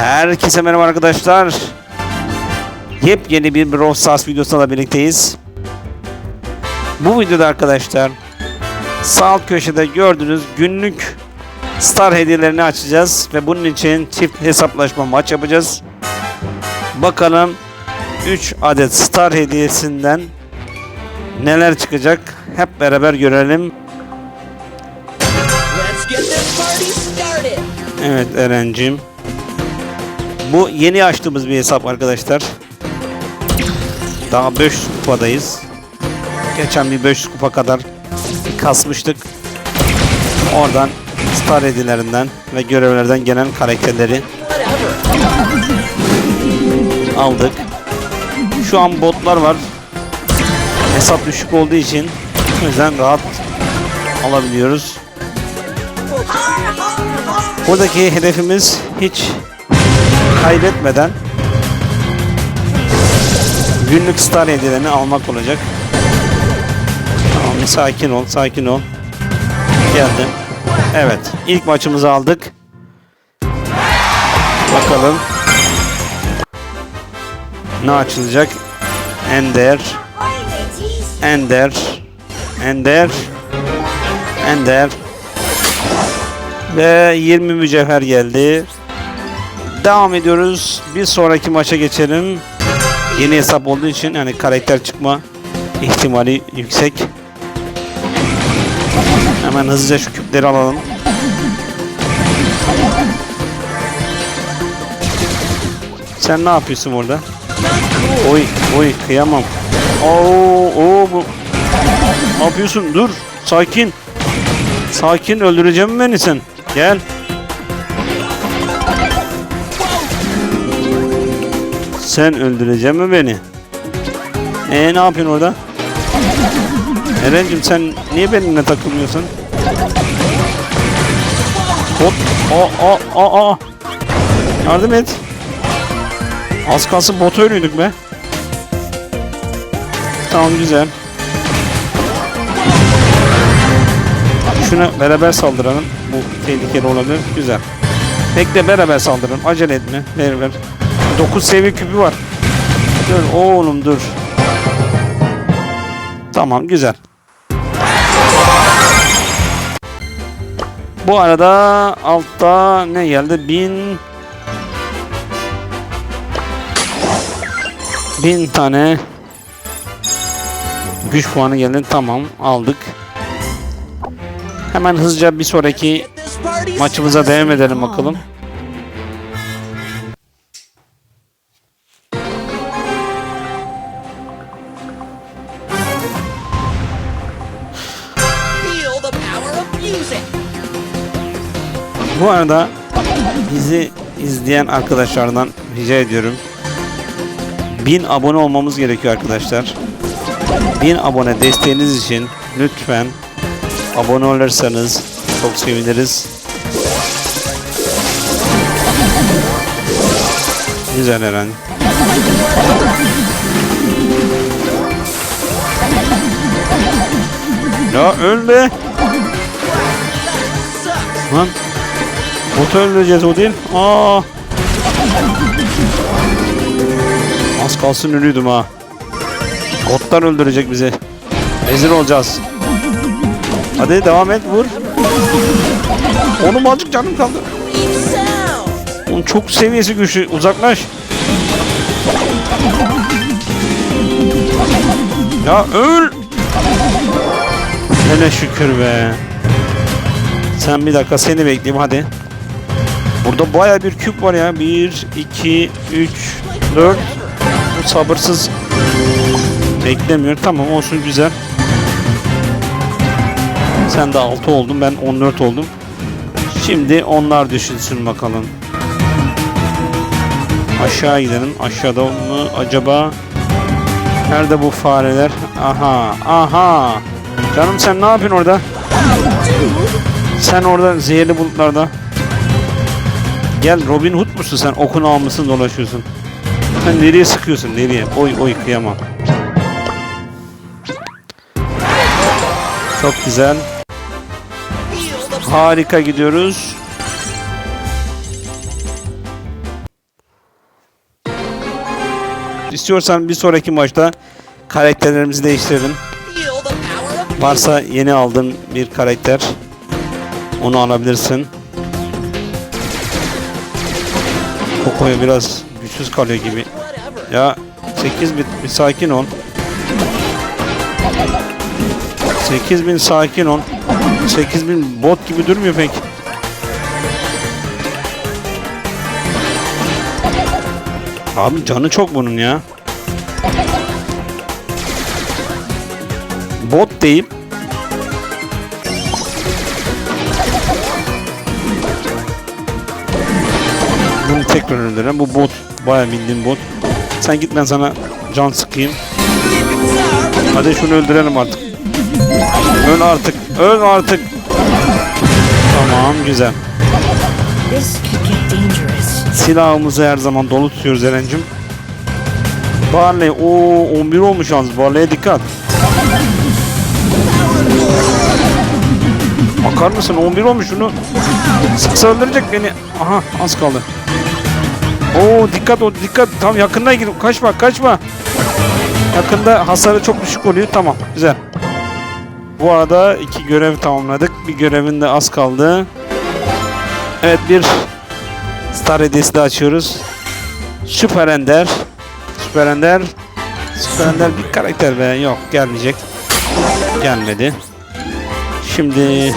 Herkese merhaba arkadaşlar. Yepyeni bir Brawl Stars videosuyla birlikteyiz. Bu videoda arkadaşlar sağ alt köşede gördüğünüz günlük star hediyelerini açacağız ve bunun için çift hesaplaşma maç yapacağız. Bakalım 3 adet star hediyesinden neler çıkacak hep beraber görelim. Evet Eren'cim. Bu yeni açtığımız bir hesap arkadaşlar. Daha 500 kupadayız. Geçen bir 500 kupa kadar kasmıştık. Oradan star hediyelerinden ve görevlerden gelen karakterleri aldık. Şu an botlar var. Hesap düşük olduğu için o yüzden rahat alabiliyoruz. Buradaki hedefimiz hiç kaybetmeden günlük star hediyelerini almak olacak. Tamam sakin ol, sakin ol. Geldim. Evet, ilk maçımızı aldık. Bakalım ne açılacak? Ender, Ender, Ender, Ender ve 20 mücevher geldi. Devam ediyoruz. Bir sonraki maça geçelim. Yeni hesap olduğu için yani karakter çıkma ihtimali yüksek. Hemen hızlıca şu küpleri alalım. Sen ne yapıyorsun orada? Oy, oy kıyamam. Oo, oo bu. Ne yapıyorsun? Dur. Sakin. Sakin öldüreceğim beni sen. Gel. Sen öldüreceğim mi beni? Ee ne yapıyorsun orada? Eren'cim sen niye benimle takılmıyorsun? Hop. Aa, aa, aa. Yardım et. Az kalsın bot ölüydük be. Tamam güzel. Şuna beraber saldıralım. Bu tehlikeli olabilir. Güzel. Bekle beraber saldırın. Acele etme. Ver ver. 9 seviye küpü var. Dur oğlum dur. Tamam güzel. Bu arada altta ne geldi? 1000 1000 tane güç puanı geldi. Tamam aldık. Hemen hızlıca bir sonraki maçımıza devam edelim bakalım. Bu arada bizi izleyen arkadaşlardan rica ediyorum. 1000 abone olmamız gerekiyor arkadaşlar. 1000 abone desteğiniz için lütfen abone olursanız çok seviniriz. Güzel Eren. Ya ölme. Lan Öldüreceğiz o değil. Aa. Az kalsın ölüydüm ha. Botlar öldürecek bizi. Rezil olacağız. Hadi devam et vur. Onun azıcık canım kaldı. Onun çok seviyesi güçlü. Uzaklaş. Ya öl. Hele şükür be. Sen bir dakika seni bekleyeyim hadi. Burada baya bir küp var ya. 1, 2, 3, 4. Bu sabırsız beklemiyor. Tamam olsun güzel. Sen de 6 oldun. Ben 14 oldum. Şimdi onlar düşünsün bakalım. Aşağı gidelim. Aşağıda mı acaba? Nerede bu fareler? Aha, aha. Canım sen ne yapıyorsun orada? Sen orada zehirli bulutlarda. Gel Robin Hood musun sen? Okunu almışsın dolaşıyorsun. Sen nereye sıkıyorsun? Nereye? Oy oy kıyamam. Çok güzel. Harika gidiyoruz. İstiyorsan bir sonraki maçta karakterlerimizi değiştirelim. Varsa yeni aldığın bir karakter onu alabilirsin. Koko'ya biraz güçsüz kalıyor gibi. Ya 8 bit bir sakin ol. 8000 sakin ol. 8000 bot gibi durmuyor pek. Abi canı çok bunun ya. Bot deyip Bunu tekrar öldüren bu bot. Bayağı bildiğin bot. Sen git ben sana can sıkayım. Hadi şunu öldürelim artık. Öl artık. Öl artık. Tamam güzel. Silahımızı her zaman dolu tutuyoruz Eren'cim. Barley o 11 olmuş yalnız. Barley'e dikkat. Bakar mısın 11 olmuş şunu. Sıksa beni. Aha az kaldı. Oo dikkat o dikkat. Tam yakına gir. Kaçma kaçma. Yakında hasarı çok düşük oluyor. Tamam güzel. Bu arada iki görev tamamladık. Bir görevin de az kaldı. Evet bir Star hediyesi de açıyoruz. Süper Ender. Süper Ender. Süper Ender bir karakter be. Yok gelmeyecek. Gelmedi. Şimdi.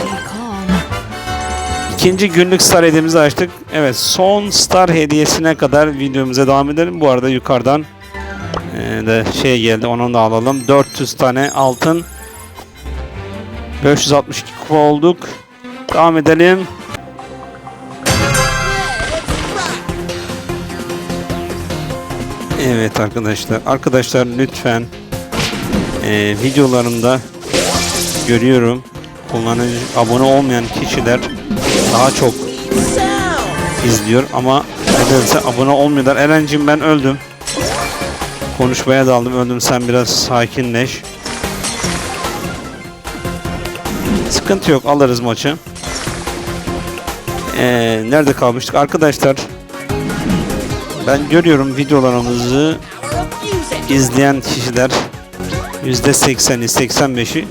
İkinci günlük Star hediyemizi açtık. Evet son Star hediyesine kadar videomuza devam edelim. Bu arada yukarıdan e, de şey geldi onu da alalım. 400 tane altın. 562 kupa olduk. Devam edelim. Evet arkadaşlar. Arkadaşlar lütfen e, videolarımda görüyorum kullanıcı abone olmayan kişiler daha çok izliyor ama nedense abone olmuyorlar. Eren'cim ben öldüm. Konuşmaya daldım öldüm sen biraz sakinleş. Sıkıntı yok alırız maçı. Ee, nerede kalmıştık arkadaşlar? Ben görüyorum videolarımızı izleyen kişiler %80'i 85'i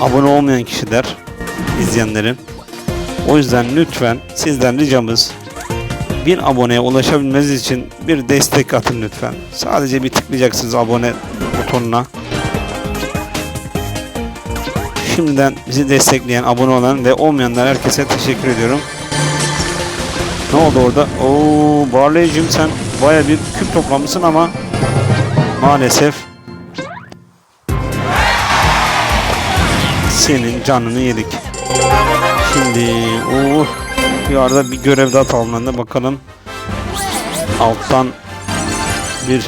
abone olmayan kişiler izleyenlerin. O yüzden lütfen sizden ricamız bir aboneye ulaşabilmeniz için bir destek atın lütfen. Sadece bir tıklayacaksınız abone butonuna. Şimdiden bizi destekleyen, abone olan ve olmayanlar herkese teşekkür ediyorum. Ne oldu orada? Oo, Barley'cim sen baya bir küp toplamışsın ama maalesef senin canını yedik. Şimdi o bir arada bir görev daha tamamlandı. Bakalım alttan bir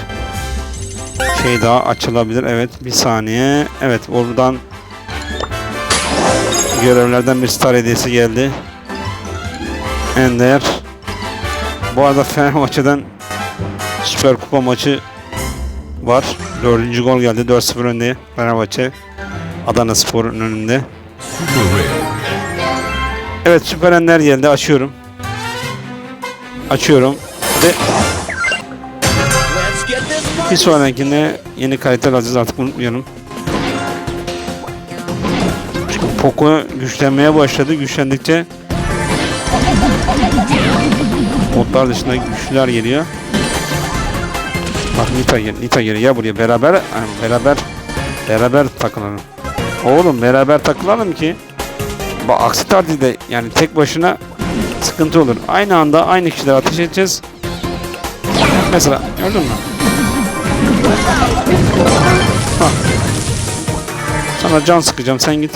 şey daha açılabilir. Evet bir saniye. Evet oradan görevlerden bir star hediyesi geldi. Ender. Bu arada Fenerbahçe'den Süper Kupa maçı var. Dördüncü gol geldi. 4-0 önde Fenerbahçe. Adana Spor'un önünde. Evet Süper Ender geldi. Açıyorum. Açıyorum. Ve bir sonrakinde yeni karakter alacağız artık unutmayalım. Çünkü Poco güçlenmeye başladı. Güçlendikçe botlar dışında güçlüler geliyor. Bak Nita gel, Nita geliyor. Ya buraya beraber beraber beraber takılalım. Oğlum beraber takılalım ki aksi takdirde yani tek başına sıkıntı olur. Aynı anda aynı kişiler ateş edeceğiz. Mesela gördün mü? Hah. Sana can sıkacağım sen git.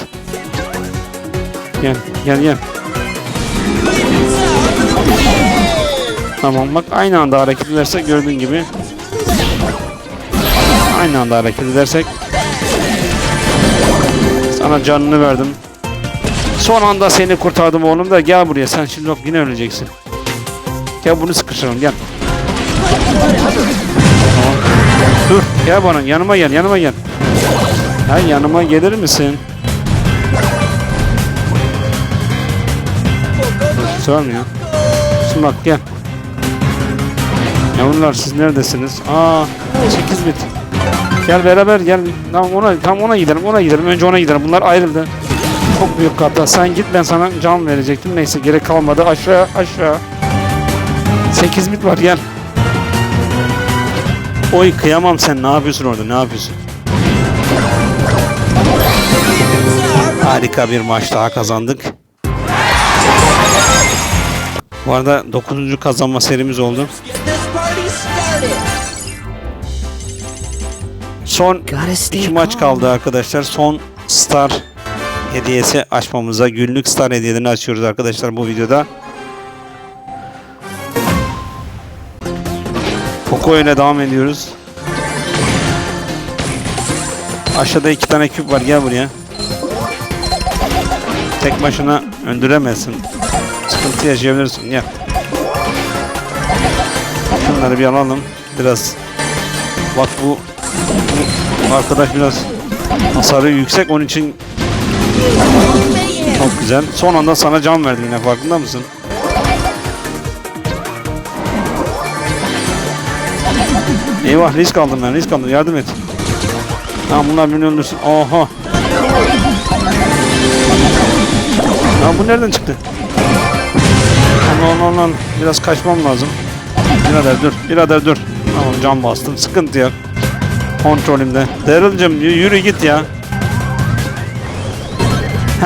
Gel gel gel. Tamam bak aynı anda hareket edersek gördüğün gibi. Aynı anda hareket edersek. Sana canını verdim. Son anda seni kurtardım oğlum da gel buraya sen şimdi yok yine öleceksin. Gel bunu sıkıştıralım gel. Tamam. Dur gel bana yanıma gel yanıma gel. Ha yanıma gelir misin? Sormuyor. Şimdi bak gel. Yavrular siz neredesiniz? Aa 8 bit. Gel beraber gel. Tamam ona tam ona gidelim. Ona gidelim. Önce ona gidelim. Bunlar ayrıldı. Çok büyük hata. Sen git ben sana can verecektim. Neyse gerek kalmadı. Aşağı aşağı. 8 bit var gel. Oy kıyamam sen ne yapıyorsun orada ne yapıyorsun? Harika bir maç daha kazandık. Bu arada 9. kazanma serimiz oldu. Son iki maç kaldı arkadaşlar. Son star hediyesi açmamıza günlük star hediyelerini açıyoruz arkadaşlar bu videoda. Poco ile devam ediyoruz. Aşağıda iki tane küp var gel buraya. Tek başına öldüremezsin. Sıkıntı yaşayabilirsin gel. Şunları bir alalım. Biraz bak bu bu arkadaş biraz hasarı yüksek onun için çok güzel. Son anda sana can verdi yine farkında mısın? Eyvah risk aldım ben risk aldım yardım et. Tamam bunlar beni öldürsün. Oha. Ya bu nereden çıktı? Aman aman biraz kaçmam lazım. Birader dur birader dur. Tamam can bastım sıkıntı yok. Kontrolümde. Daryl'cım yürü git ya.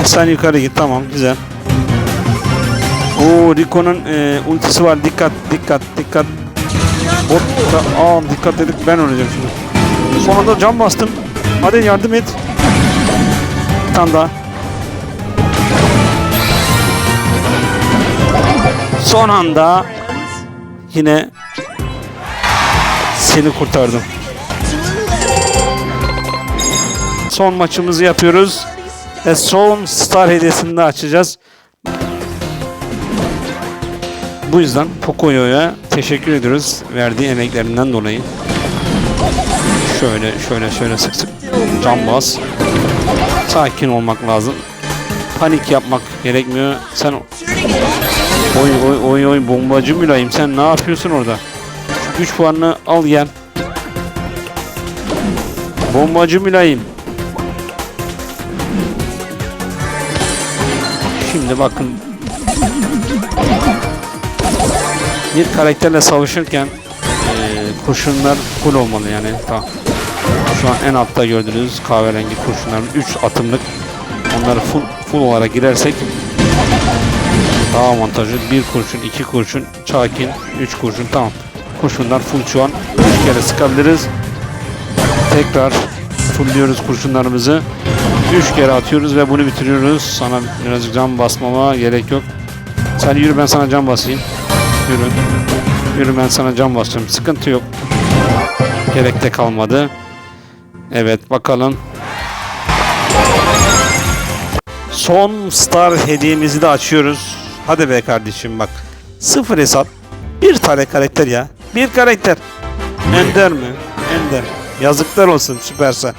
Sen yukarı git tamam güzel. Oo Rico'nun e, ultisi var dikkat dikkat dikkat. Bot da, aa dikkat dedik ben öleceğim şimdi. Son anda cam bastım. Hadi yardım et. Bir tane daha. Son anda yine seni kurtardım. Son maçımızı yapıyoruz. Ve son star hediyesini de açacağız. Bu yüzden Pocoyo'ya teşekkür ediyoruz verdiği emeklerinden dolayı. Şöyle şöyle şöyle sık sık cam bas. Sakin olmak lazım. Panik yapmak gerekmiyor. Sen oy oy oy oy bombacı mülayim sen ne yapıyorsun orada? Şu güç puanını al gel. Bombacı mülayim. Şimdi bakın. Bir karakterle savaşırken eee, kurşunlar full olmalı yani. Tamam. Şu an en altta gördüğünüz kahverengi kurşunların 3 atımlık. Onları full, full olarak girersek daha avantajlı. Bir kurşun, iki kurşun, çakin, üç kurşun tamam. Kurşunlar full şu an. Üç kere sıkabiliriz. Tekrar fullliyoruz kurşunlarımızı. Üç kere atıyoruz ve bunu bitiriyoruz. Sana birazcık can basmama gerek yok. Sen yürü ben sana can basayım. Yürü. Yürü ben sana can basacağım. Sıkıntı yok. Gerek de kalmadı. Evet bakalım. Son star hediyemizi de açıyoruz. Hadi be kardeşim bak. Sıfır hesap. Bir tane karakter ya. Bir karakter. Ender mi? Ender. Yazıklar olsun Süpersel.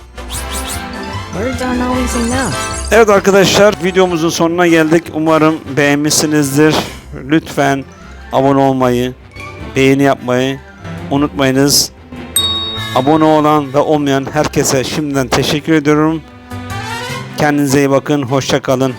Evet arkadaşlar videomuzun sonuna geldik. Umarım beğenmişsinizdir. Lütfen abone olmayı, beğeni yapmayı unutmayınız. Abone olan ve olmayan herkese şimdiden teşekkür ediyorum. Kendinize iyi bakın. Hoşça kalın.